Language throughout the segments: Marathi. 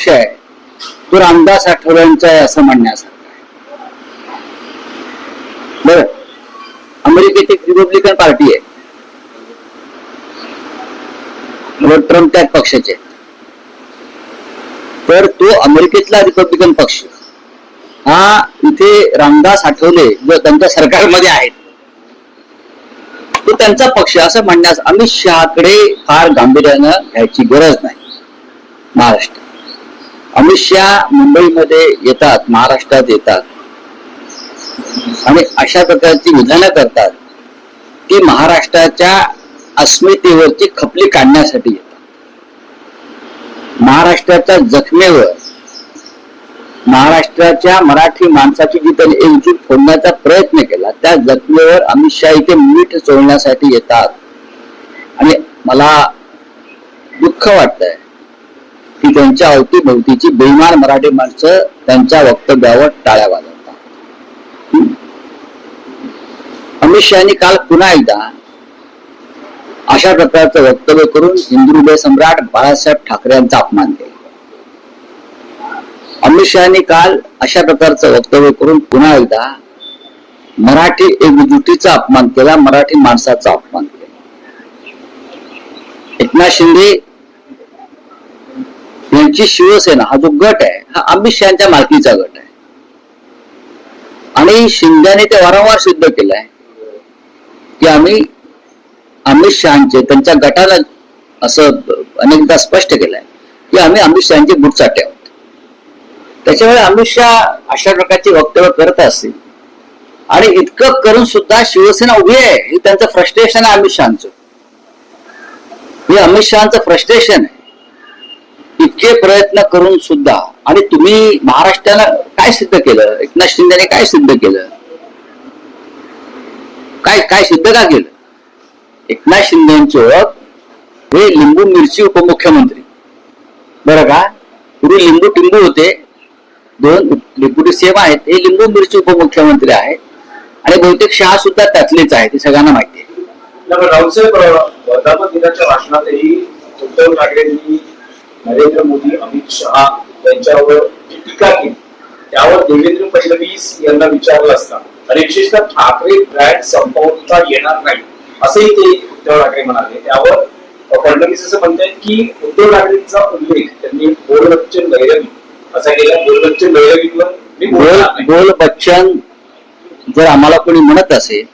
पक्ष आहे तो रामदास आठवड्यांचा आहे असं म्हणण्यासारखं आहे. बर. अमेरिकेची एक रिपब्लिकन पार्टी आहे. ट्रम्प त्याच पक्षाचे तर तो अमेरिकेतला रिपब्लिकन पक्ष. हा इथे रामदास आठवले जो त्यांच्या सरकारमध्ये आहेत. तो त्यांचा पक्ष असं म्हणण्यास अमित शहाकडे फार गांभीर्यानं घ्यायची गरज नाही. महाराष्ट्र. अमित शहा मुंबईमध्ये येतात महाराष्ट्रात येतात. आणि अशा प्रकारची विधानं करतात की महाराष्ट्राच्या अस्मितेवरची खपली काढण्यासाठी येतात. महाराष्ट्राच्या जखमेवर महाराष्ट्राच्या मराठी माणसाची जी त्यांनी एकजूट फोडण्याचा प्रयत्न केला त्या जखमेवर अमित शहा इथे मीठ चोळण्यासाठी येतात. आणि मला दुःख वाटतंय की त्यांच्या अवतीभोवतीची बेमान मराठी माणसं त्यांच्या वक्तव्यावर टाळ्या वाजवतात. अमित शहानी काल पुन्हा एकदा अशा प्रकारचं वक्तव्य करून हिंदू हृदय सम्राट बाळासाहेब ठाकरे यांचा अपमान केला. अमित शहानी काल अशा प्रकारचं वक्तव्य करून पुन्हा एकदा मराठी एकजुटीचा अपमान केला मराठी माणसाचा अपमान केला. एकनाथ शिंदे यांची शिवसेना हा जो गट आहे हा अमित शहाच्या मालकीचा गट आहे. आणि शिंद्याने ते वारंवार सिद्ध केलंय की आम्ही अमित शहाचे त्यांच्या गटाला असं अनेकदा स्पष्ट केलंय की आम्ही अमित शहाचे बुटचाटे आहोत. त्याच्यामुळे अमित शहा अशा प्रकारची वक्तव्य करत असतील. आणि इतकं करून सुद्धा शिवसेना उभी आहे हे त्यांचं फ्रस्ट्रेशन आहे अमित शहाचं. हे अमित शहाचं फ्रस्ट्रेशन आहे. इतके प्रयत्न करून सुद्धा आणि तुम्ही महाराष्ट्रानं काय सिद्ध केलं? एकनाथ शिंदेने काय सिद्ध केलं? काय काय सिद्ध का केलं? एकनाथ शिंदेची ओळख हे लिंबू मिरची उपमुख्यमंत्री. बरं का? पूर्वी लिंबू टिंबू होते. दोन डेप्युटी सेम आहेत. हे लिंबू मिरची उपमुख्यमंत्री आहेत. आणि बहुतेक शहा सुद्धा त्यातलेच आहेत. हे सगळ्यांना माहिती आहे. त्यामुळे रावसाहेब दिनाच्या भाषणातही उद्धव ठाकरेंनी नरेंद्र मोदी अमित शहा यांच्यावर टीका केली. त्यावर देवेंद्र फडणवीस यांना विचारलं असता आणि विशेषतः ठाकरे ब्रँड संपवता येणार नाही असंही ते उद्धव ठाकरे म्हणाले. त्यावर फडणवीस असं म्हणतायत की उद्धव ठाकरेंचा उल्लेख त्यांनी बोलबच्चन बैरगी असा केला. बोलबच्चन बैरगीवर मी बोल बोलणार नाही. बोल बच्चन जर आम्हाला कोणी म्हणत असेल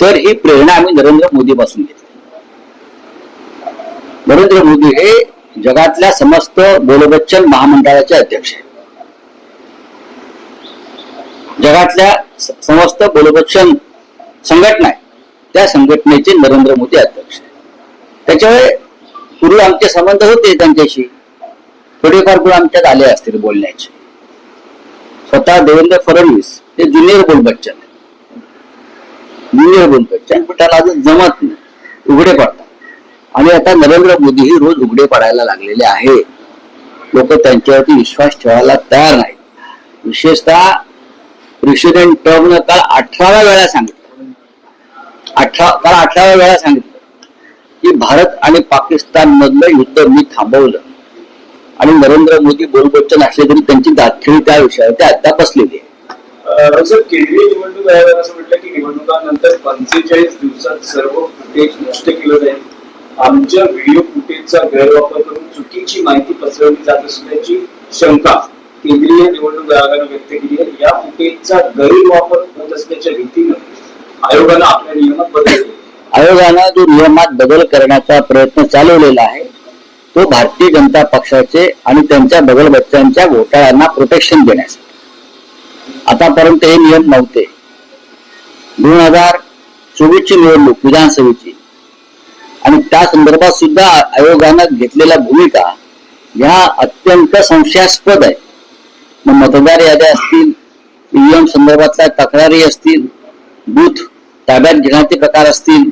तर ही प्रेरणा आम्ही नरेंद्र मोदी पासून घेतली. नरेंद्र मोदी हे जगातल्या समस्त बोलबच्चन महामंडळाचे अध्यक्ष आहेत. जगातल्या समस्त बोलबच्चन संघटना आहे त्या संघटनेचे नरेंद्र मोदी अध्यक्ष आहेत. त्याच्यामुळे पूर्वी आमचे संबंध होते त्यांच्याशी. थोडेफार गुण आमच्यात आले असतील बोलण्याचे. स्वतः देवेंद्र फडणवीस हे ज्युनियर बोलबच्चन ज्युनियर बोलबच्चन पण त्याला अजून जमत नाही. उघडे पडतात. आणि आता नरेंद्र मोदीही रोज उघडे पडायला लागलेले आहे. लोक त्यांच्यावरती विश्वास ठेवायला तयार नाही विशेषतः प्रेसिडेंट ट्रम्पनं काल अठराव्या वेळा सांगितलं. अठरा काल अठराव्या वेळा सांगितलं की भारत आणि पाकिस्तान मधलं युद्ध मी थांबवलं. आणि नरेंद्र मोदी बोलबच्चन असले तरी त्यांची दाखिली त्या विषयावर अद्याप बसलेली आहे. केंद्रीय निवडणूक आयोगानं असं म्हटलं की निवडणुकानंतर पंचेचाळीस दिवसात सर्व फुटेज नष्ट केलं जाईल. आमच्या व्हिडिओ फुटेजचा गैरवापर करून चुकीची माहिती पसरवली जात असल्याची शंका केंद्रीय निवडणूक आयोगाने व्यक्त केली आहे. या फुटेजचा गैरवापर होत असल्याच्या भीतीनं आयोगानं आपल्या नियमात बदल आयोगानं जो नियमात बदल करण्याचा प्रयत्न चालवलेला आहे तो भारतीय जनता पक्षाचे आणि त्यांच्या बगल बच्चांच्या घोटाळ्यांना प्रोटेक्शन देण्यासाठी आतापर्यंत हे नियम नव्हते. दोन हजार चोवीसची निवडणूक विधानसभेची आणि त्या संदर्भात सुद्धा आयोगानं घेतलेल्या भूमिका ह्या अत्यंत संशयास्पद आहे. मग मतदार याद्या असतील ईव्हीएम संदर्भातल्या तक्रारी असतील बूथ ताब्यात घेण्याचे प्रकार असतील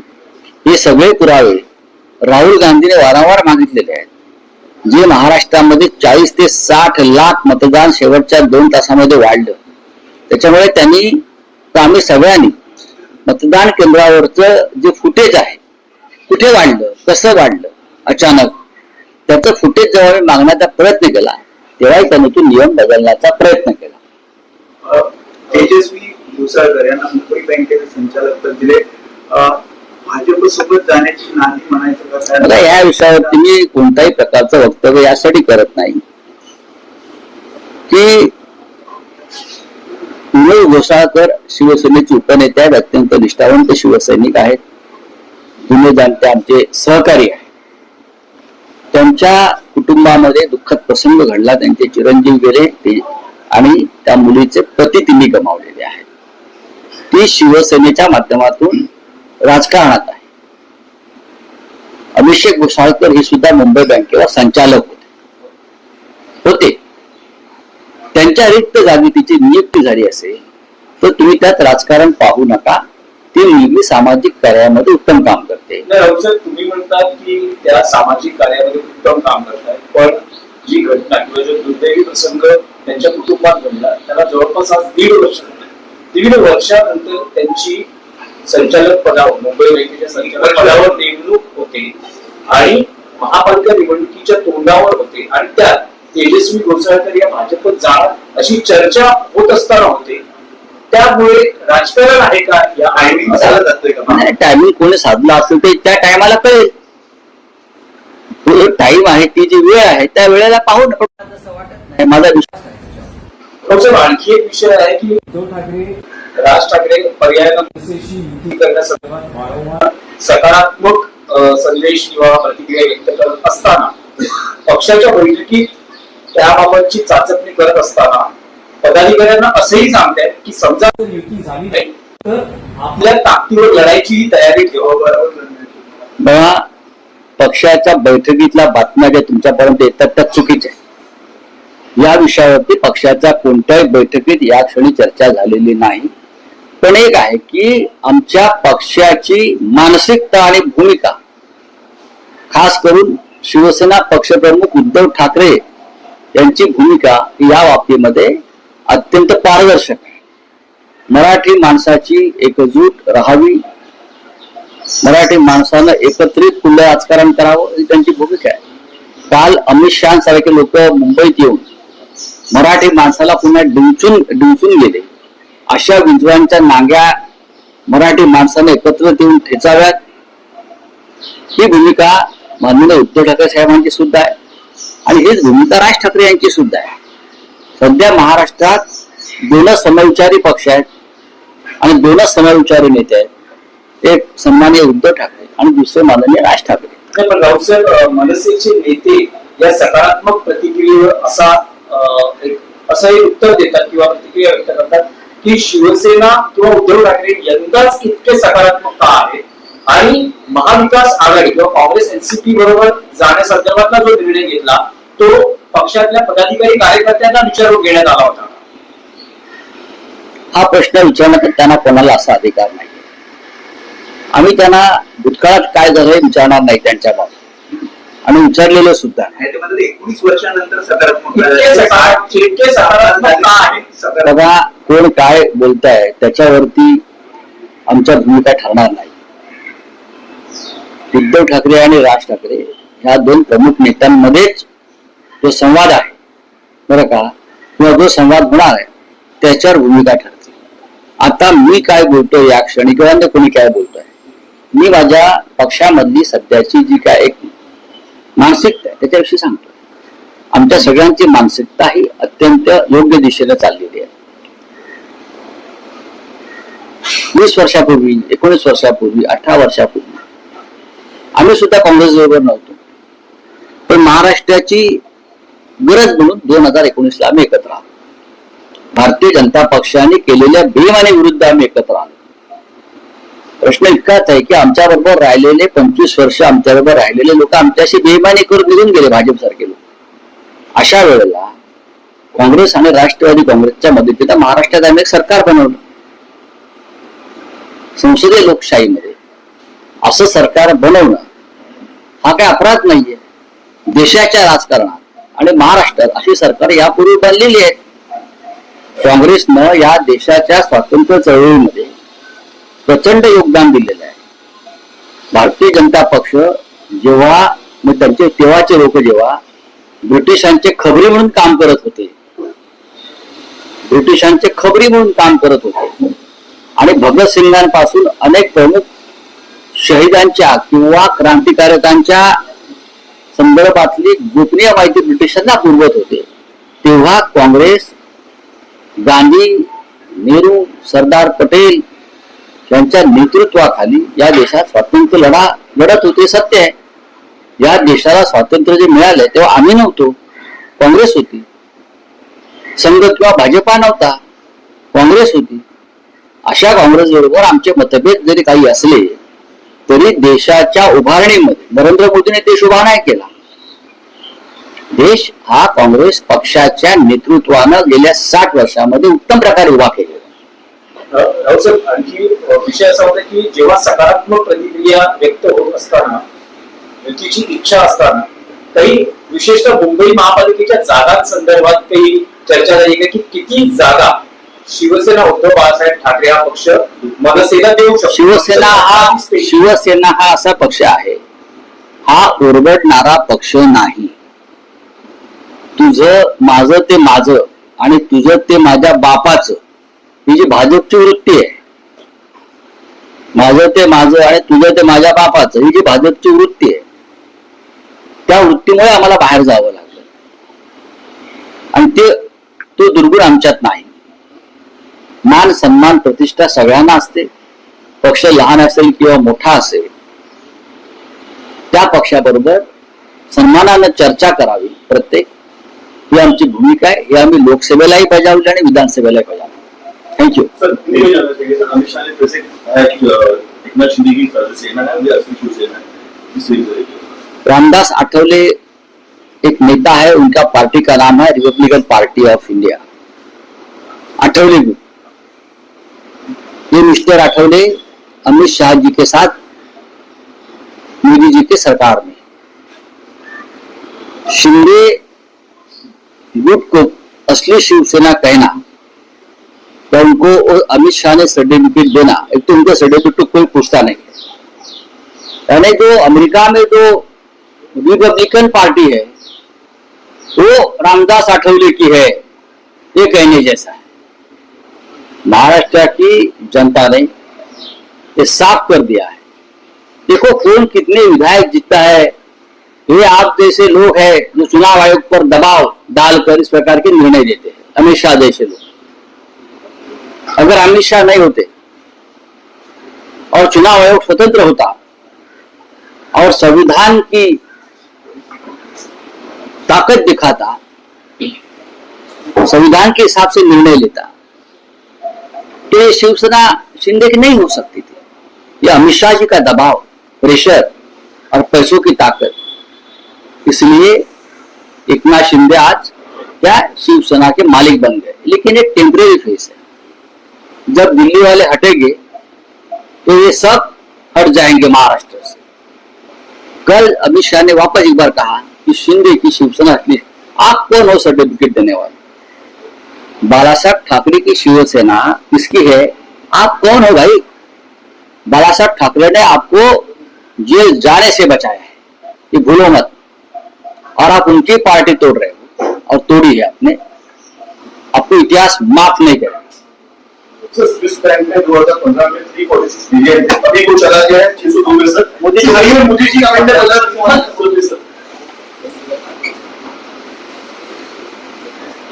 हे सगळे पुरावे राहुल गांधीने वारंवार मागितलेले आहेत. जे महाराष्ट्रामध्ये चाळीस ते साठ लाख मतदान शेवटच्या दोन तासामध्ये वाढलं. त्याच्यामुळे त्यांनी आम्ही सगळ्यांनी मतदान केंद्रावरचं जे फुटेज आहे कुठे वाढलं? कसं वाढलं? अचानक. त्याचं फुटेज जेव्हा मी मागण्याचा प्रयत्न केला तेव्हाही त्यांनी तो नियम बदलण्याचा प्रयत्न केला. तेजस्वी यांना मुंबई बँकेचे संचालक पद दिले. जाण्याची म्हणायचं मला या विषयावरती मी कोणत्याही प्रकारचं वक्तव्य यासाठी करत नाही. की विनोद घोसाळकर शिवसेनेचे उपनेते आहेत अत्यंत निष्ठावंत शिवसैनिक आहेत. जुने जाणते आमचे सहकारी आहे. त्यांच्या कुटुंबामध्ये दुःखद प्रसंग घडला त्यांचे चिरंजीव गेले ते आणि त्या मुलीचे पती तिन्ही गमावलेले आहेत. ती शिवसेनेच्या माध्यमातून राजकारणात आहे. अभिषेक भुसाळकर हे सुद्धा मुंबई बँकेवर संचालक होते. होते. त्यांच्या रिक्त जागी तिची नियुक्ती झाली असेल तर तुम्ही त्यात राजकारण पाहू नका. ती मुलगी सामाजिक कार्यामध्ये उत्तम काम करते. तुम्ही म्हणतात की त्या सामाजिक कार्यामध्ये उत्तम काम करतात पण जी घटना किंवा जो दुर्दैवी प्रसंग त्यांच्या कुटुंबात घडला त्याला जवळपास आज दीड वर्ष दीड वर्षानंतर त्यांची संचालक पदावर मुंबई बँकेच्या संचालक पदावर नेमणूक होते आणि महापालिका निवडणुकीच्या तोंडावर होते आणि त्यात तेजस्वी घोसाळकर या भाजपत जाणार अशी चर्चा होत असताना होते. त्यामुळे राजकारण आहे का? या टायमिंग जातोय का? टायमिंग कोणी साधला असेल तर त्या टायमाला कळेल. टाइम आहे ती जी वेळ आहे त्या वेळेला पाहू नका नाही, माझा विश्वास आहे आणखी एक विषय आहे की उद्धव ठाकरे राज ठाकरे पर्यायानं मनसेशी युती युती करण्यासंदर्भात वारंवार सकारात्मक संदेश किंवा प्रतिक्रिया व्यक्त करत असताना पक्षाच्या बैठकीत त्याबाबतची चाचपणी करत असताना पदाधिकाऱ्यांना असंही सांगतायत की समजा जर युती झाली नाही तर आपल्या ताकदीवर लढायची तयारी ठेवा. बरोबर पक्षाच्या बैठकीतल्या बातम्या ज्या तुमच्यापर्यंत येतात त्या चुकीच्या या विषयावरती पक्षाच्या कोणत्याही बैठकीत या क्षणी चर्चा झालेली नाही. पण एक आहे की आमच्या पक्षाची मानसिकता आणि भूमिका खास करून शिवसेना पक्षप्रमुख उद्धव ठाकरे यांची भूमिका या बाबतीमध्ये अत्यंत पारदर्शक. आहे मराठी माणसाची एकजूट राहावी. मराठी माणसानं एकत्रित पुढे राजकारण करावं ही त्यांची भूमिका आहे. काल अमित शहा सारखे लोक मुंबईत येऊन मराठी माणसाला पुन्हा डिंचून डिंचून गेले. अशा विद्वांच्या नांग्या मराठी माणसाने एकत्रित येऊन ठेचाव्यात. ही भूमिका माननीय उद्धव ठाकरे साहेबांची सुद्धा आहे. आणि हीच भूमिका राज ठाकरे यांची सुद्धा आहे. सध्या महाराष्ट्रात दोनच समविचारी पक्ष आहेत आणि दोनच समविचारी नेते आहेत. एक सन्माननीय उद्धव ठाकरे आणि दुसरे माननीय राज ठाकरे. नाही, मनसेचे नेते या सकारात्मक प्रतिक्रियेवर असा एक असं एक उत्तर देतात किंवा प्रतिक्रिया व्यक्त करतात की शिवसेना किंवा उद्धव ठाकरे यंदाच इतके सकारात्मक का आहेत आणि महाविकास आघाडी किंवा काँग्रेस एनसीपी बरोबर जाण्यासंदर्भातला जो निर्णय घेतला तो पक्षातल्या पदाधिकारी कार्यकर्त्यांना विचारून घेण्यात आला होता. हा प्रश्न विचारण्याचा त्यांना कोणाला असा अधिकार नाही. आम्ही त्यांना भूतकाळात काय झालं विचारणार नाही त्यांच्या बाबतीत आणि विचारलेलं सुद्धा बघा कोण काय बोलताय त्याच्यावरती आमच्या भूमिका ठरणार नाही. उद्धव ठाकरे आणि राज ठाकरे ह्या दोन प्रमुख नेत्यांमध्येच जो संवाद आहे. बरं का? किंवा जो संवाद होणार आहे. त्याच्यावर भूमिका ठरते. आता मी काय बोलतोय या क्षणी किंवा अन्य कोणी काय बोलतोय? मी माझ्या पक्षामधली सध्याची जी काय एक मानसिकता आहे त्याच्याविषयी सांगतो आमच्या सगळ्यांची मानसिकता ही अत्यंत योग्य दिशेने चाललेली आहे. वीस वर्षापूर्वी एकोणीस वर्षापूर्वी अठरा वर्षापूर्वी आम्ही सुद्धा काँग्रेस बरोबर नव्हतो. पण महाराष्ट्राची गरज म्हणून दोन हजार एकोणीस ला आम्ही एकत्र आलो. भारतीय जनता पक्षाने केलेल्या बेमाने विरुद्ध आम्ही एकत्र आलो. प्रश्न इतकाच आहे की आमच्या बरोबर राहिलेले पंचवीस वर्ष आमच्या बरोबर राहिलेले लोक आमच्याशी बेमानी करून निघून गेले भाजप सारखे लोक. अशा वेळेला काँग्रेस आणि राष्ट्रवादी काँग्रेसच्या मदतीनं महाराष्ट्रात आम्ही एक सरकार बनवलं. संसदीय लोकशाहीमध्ये असं सरकार बनवणं हा काय अपराध नाहीये. देशाच्या राजकारणात आणि महाराष्ट्रात अशी सरकार यापूर्वी बनलेली आहेत काँग्रेसनं या देशाच्या स्वातंत्र्य चळवळीमध्ये प्रचंड योगदान दिलेलं आहे. भारतीय जनता पक्ष जेव्हा मग त्यांचे तेव्हाचे लोक जेव्हा ब्रिटिशांचे खबरी म्हणून काम करत होते ब्रिटिशांचे खबरी म्हणून काम करत होते आणि भगतसिंगांपासून अनेक प्रमुख शहीदांच्या किंवा क्रांतिकारकांच्या संदर्भातली गोपनीय माहिती ब्रिटिशांना पुरवत होते. तेव्हा काँग्रेस गांधी नेहरू सरदार पटेल यांच्या नेतृत्वाखाली या देशात स्वातंत्र्य लढा लढत होते. सत्य आहे. या देशाला स्वातंत्र्य जे मिळाले तेव्हा आम्ही नव्हतो. काँग्रेस होती. संघ किंवा भाजपा नव्हता. काँग्रेस होती. अशा काँग्रेस बरोबर आमचे मतभेद जरी काही असले तरी देशाच्या उभारणीमध्ये नरेंद्र मोदीने देश उभा नाही केला. देश हा काँग्रेस पक्षाच्या नेतृत्वानं गेल्या साठ वर्षामध्ये उत्तम प्रकारे उभा केला आणखी विषय असा होता की जेव्हा सकारात्मक प्रतिक्रिया व्यक्त होत असताना युतीची इच्छा असताना काही विशेषतः मुंबई महापालिकेच्या जागांसंदर्भात काही चर्चा झाली का? की किती जागा शिवसेना उद्धव बाळासाहेब ठाकरे हा पक्ष मनसेला देऊ शकतो. शिवसेना हा शिवसेना हा असा पक्ष आहे. हा ओरबडणारा पक्ष नाही. तुझं माझं ते माझं आणि तुझं ते माझ्या बापाचं. ही जी भाजपची वृत्ती आहे. माझं ते माझं आणि तुझं ते माझ्या बापाचं ही जी भाजपची वृत्ती आहे. त्या वृत्तीमुळे आम्हाला बाहेर जावं लागलं. आणि ते तो दुर्गुण आमच्यात नाही. मान सन्मान प्रतिष्ठा सगळ्यांना असते. पक्ष लहान असेल किंवा मोठा असेल त्या पक्षाबरोबर सन्मानानं चर्चा करावी प्रत्येक. ही आमची भूमिका आहे. ही आम्ही लोकसेवेलाही बजावली आणि विधानसभेलाही बजावली. थँक्यू रामदास आठवले एक नेता है उनका पार्टी का नाम है Republican party of India Athawale group ये मिस्टर आठवले अमित शाह जी के साथ मोदी जी के सरकार में शिंदे गुट को असली शिवसेना कहना तो उनको अमित शाह ने सर्टिफिकेट देना? एक तो उनके सर्टिफिकेट तो कोई पूछता नहीं। यानी जो अमेरिका में जो रिपब्लिकन पार्टी है, वो रामदास आठवले की है, ये कहने जैसा है। महाराष्ट्र की जनता ने ये साफ़ कर दिया है। देखो कौन कितने विधायक जीतता है। ये आप जैसे लोग हैं, जो चुनाव आयोग पर दबाव डालकर इस प्रकार के निर्णय देते हैं, अमित शाह जैसे लोग। अगर अमित शाह नहीं होते और चुनाव आयोग स्वतंत्र होता और संविधान की ताकत दिखाता, संविधान के हिसाब से निर्णय लेता तो ये शिवसेना शिंदे की नहीं हो सकती थी। ये अमित शाह जी का दबाव, प्रेशर और पैसों की ताकत। इसलिए एकनाथ शिंदे आज क्या शिवसेना के मालिक बन गए। लेकिन एक टेम्परेरी फेस है। जब दिल्ली वाले हटेंगे तो ये सब हट जाएँगे महाराष्ट्र से। कल अमित शाह ने वापस एक बार कहा कि शिंदे की शिवसेना आप कौन हो सर्टिफिकेट देने वाले? बाला साहब ठाकरे की शिवसेना किसकी है? आप कौन हो भाई? बाला साहब ठाकरे ने आपको जेल जाने से बचाया है। ये भूलो मत। और आप उनकी पार्टी तोड़ रहे हो और तोड़ी है आपने। आपको इतिहास माफ़ नहीं करेगा। सर।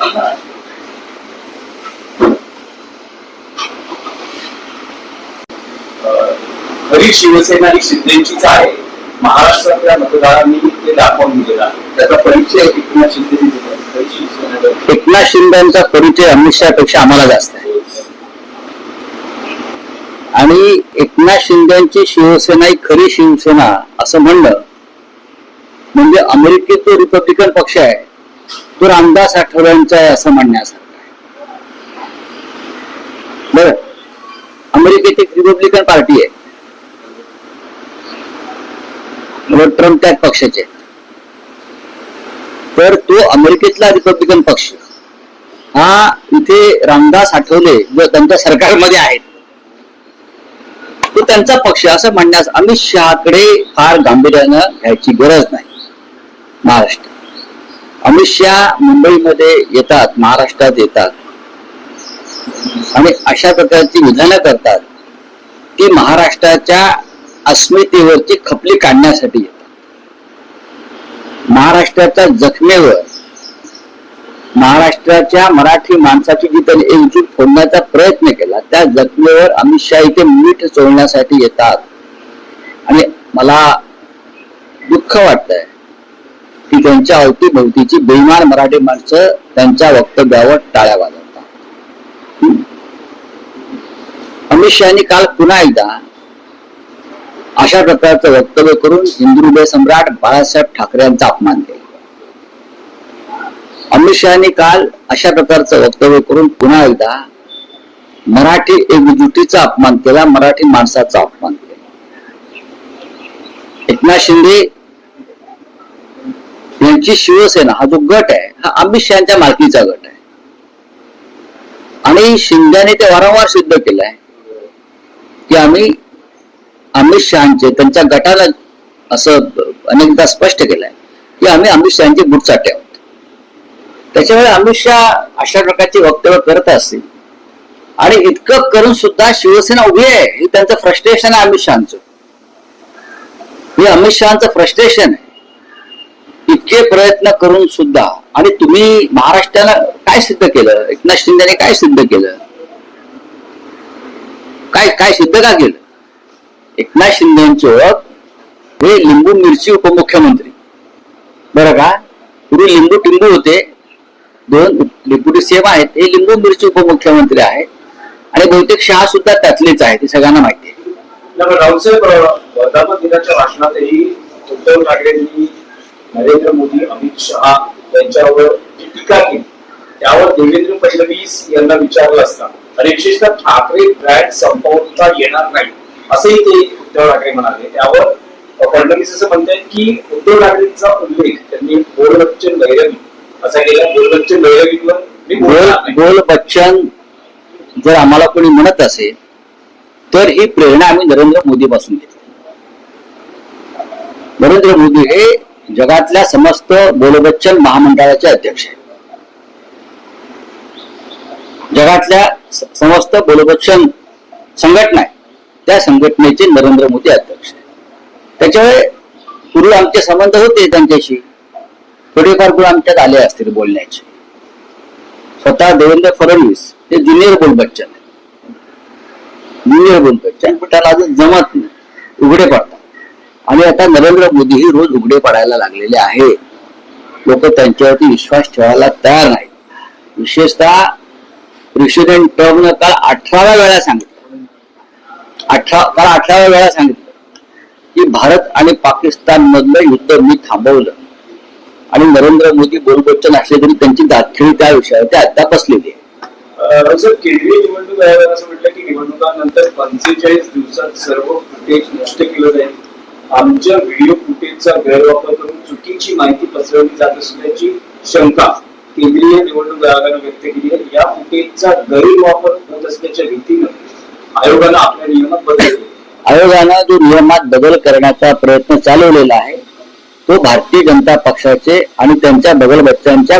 स्विस खरी शिवसेना ही शिंदेचीच आहे. महाराष्ट्रातल्या मतदारांनी ते दाखवून दिलेला त्याचा परिचय एकनाथ शिंदे एकनाथ शिंदेचा परिचय अमित शहापेक्षा आम्हाला जास्त आहे. आणि एकनाथ शिंदेची शिवसेना ही खरी शिवसेना असं म्हणणं म्हणजे अमेरिकेत तो रिपब्लिकन पक्ष आहे. तो रामदास आठवड्यांचा आहे असं म्हणण्यासारखं आहे. बर. अमेरिकेत एक रिपब्लिकन पार्टी आहे. मग ट्रम्प त्याच पक्षाचे. तर तो अमेरिकेतला रिपब्लिकन पक्ष. हा इथे रामदास आठवले जो त्यांच्या सरकारमध्ये आहेत तो त्यांचा पक्ष असं म्हणण्यास अमित शहाकडे फार गांभीर्यानं घ्यायची गरज नाही. महाराष्ट्र. अमित शहा मुंबईमध्ये येतात महाराष्ट्रात येतात. आणि अशा प्रकारची विधानं करतात ती महाराष्ट्राच्या अस्मितेवरची खपली काढण्यासाठी येतात. महाराष्ट्राच्या जखमेवर महाराष्ट्राच्या मराठी माणसाची जी त्यांनी एकजूट फोडण्याचा प्रयत्न केला त्या जखमेवर अमित शहा इथे मीठ चोळण्यासाठी येतात. आणि मला दुःख वाटतंय की त्यांच्या अवतीभोवतीची बेमान मराठी माणसं त्यांच्या वक्तव्यावर टाळ्या वाजवतात. अमित शहानी काल पुन्हा एकदा अशा प्रकारचं वक्तव्य करून हिंदू सम्राट बाळासाहेब ठाकरे यांचा अपमान केला. अमित शहानी काल अशा प्रकारचं वक्तव्य करून पुन्हा एकदा मराठी एकजुटीचा अपमान केला मराठी माणसाचा अपमान केला. एकनाथ शिंदे यांची शिवसेना हा जो गट आहे हा अमित शहाच्या मालकीचा गट आहे. आणि शिंद्याने ते वारंवार सिद्ध केलंय की आम्ही अमित शहाचे त्यांच्या गटाला असं अनेकदा स्पष्ट केलंय. की आम्ही अमित शहाचे बुटचाटे आहोत. त्याच्यामुळे अमित शहा अशा प्रकारचे वक्तव्य करत असतील. आणि इतकं करून सुद्धा शिवसेना उभी आहे हे त्यांचं फ्रस्ट्रेशन आहे अमित शहाचं. हे अमित शहाचं फ्रस्ट्रेशन आहे. इतके प्रयत्न करून सुद्धा आणि तुम्ही महाराष्ट्राला काय सिद्ध केलं? एकनाथ शिंदेने काय सिद्ध केलं? काय काय सिद्ध का केलं? एकनाथ शिंदेची ओळख हे लिंबू मिरची उपमुख्यमंत्री. बरं का? पूर्वी लिंबू टिंबू होते. दोन डेप्युटी सेम आहेत. हे लिंबू मिरची उपमुख्यमंत्री आहेत. आणि बहुतेक शहा सुद्धा त्यातलेच आहे ते सगळ्यांना माहिती आहे. त्यामुळे रावसाहेब वर्धापन दिनाच्या भाषणातही उद्धव ठाकरेंनी नरेंद्र मोदी अमित शहा यांच्यावर जी टीका केली. त्यावर देवेंद्र फडणवीस यांना विचारलं असता. आणि विशेषतः ठाकरे ब्रँड संपवता येणार नाही. असंही ते उद्धव ठाकरे म्हणाले. त्यावर फडणवीस असं म्हणतात की उद्धव ठाकरेंचा उल्लेख त्यांनी बोलबच्चन भैरवी असा केला बोलबच्चन भैरवीवर मी बोल बच्चन जर आम्हाला कोणी म्हणत असेल तर ही प्रेरणा आम्ही नरेंद्र मोदी पासून घेतली. नरेंद्र मोदी हे जगातल्या समस्त बोलबच्चन महामंडळाचे अध्यक्ष आहेत. जगातल्या समस्त बोलबच्चन संघटना आहे त्या संघटनेचे नरेंद्र मोदी अध्यक्ष. त्याच्यामुळे पूर्वी आमचे संबंध होते त्यांच्याशी. थोडेफार गुण आमच्यात आले असतील बोलण्याचे. स्वतः देवेंद्र फडणवीस ते ज्युनियर बोल बच्चन ज्युनियर बोल बच्चन पण त्याला अजून जमत नाही. उघडे पडतात. आणि आता नरेंद्र मोदीही रोज उघडे पडायला लागलेले आहे. लोक त्यांच्यावरती विश्वास ठेवायला तयार नाही विशेषतः प्रेसिडेंट ट्रम्पनं काल अठराव्या वेळा सांगितलं. अठरा काल अठराव्या वेळा सांगितलं की भारत आणि पाकिस्तान मधलं युद्ध मी थांबवलं. आणि नरेंद्र मोदी बोलबच्चन असले तरी त्यांची दातखिळी त्या विषयावर ते आता बसलेली आहे अं, सर केंद्रीय निवडणूक आयोगानं असं म्हटलं की निवडणुकांनंतर पंचेचाळीस दिवसात सर्व फुटेज नष्ट केलं जाईल. आमच्या व्हिडिओ फुटेजचा गैरवापर करून चुकीची माहिती पसरवली जात असल्याची शंका केंद्रीय निवडणूक आयोगानं व्यक्त केली आहे. या फुटेजचा गैरवापर होत असल्याच्या भीतीनं आयोगानं आपल्या नियमात बदल आयोगानं जो नियमात बदल करण्याचा प्रयत्न चालवलेला आहे तो भारतीय जनता पक्षाचे आणि त्यांच्या बगल बच्चांच्या